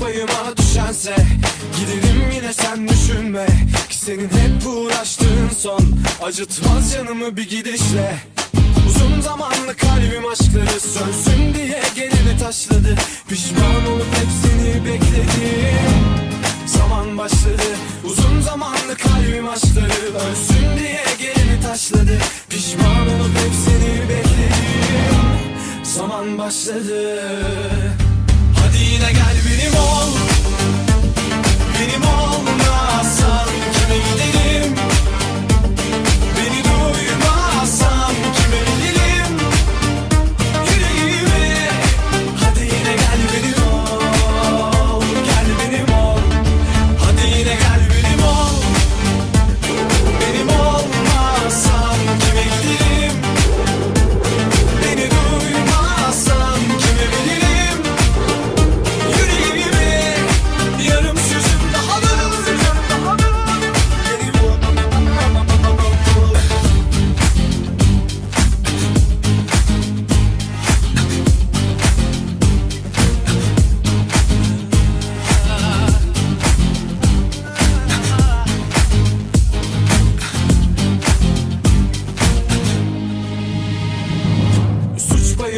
payıma düşense Giderim yine sen düşünme. Ki senin hep uğraştığın son. Acıtmaz canımı bir gidişle. Uzun zamanlı kalbim aşkları sönsün diye gelini taşladı. Pişman olup hepsini bekledim Zaman başladı. Uzun zamanlı kalbim aşkları ölsün diye gelini taşladı. Pişman olup hepsini bekledim Zaman başladı. Hadi yine gel anymore.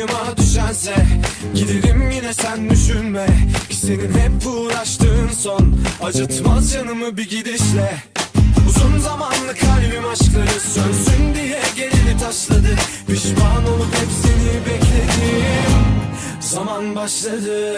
Payıma düşense Giderim yine sen düşünme. Ki senin hep uğraştığın son. Acıtmaz canımı bir gidişle. Uzun zamanlı kalbim aşkları sönsün diye gelini taşladı. Pişman olup hepsini bekledim. Zaman başladı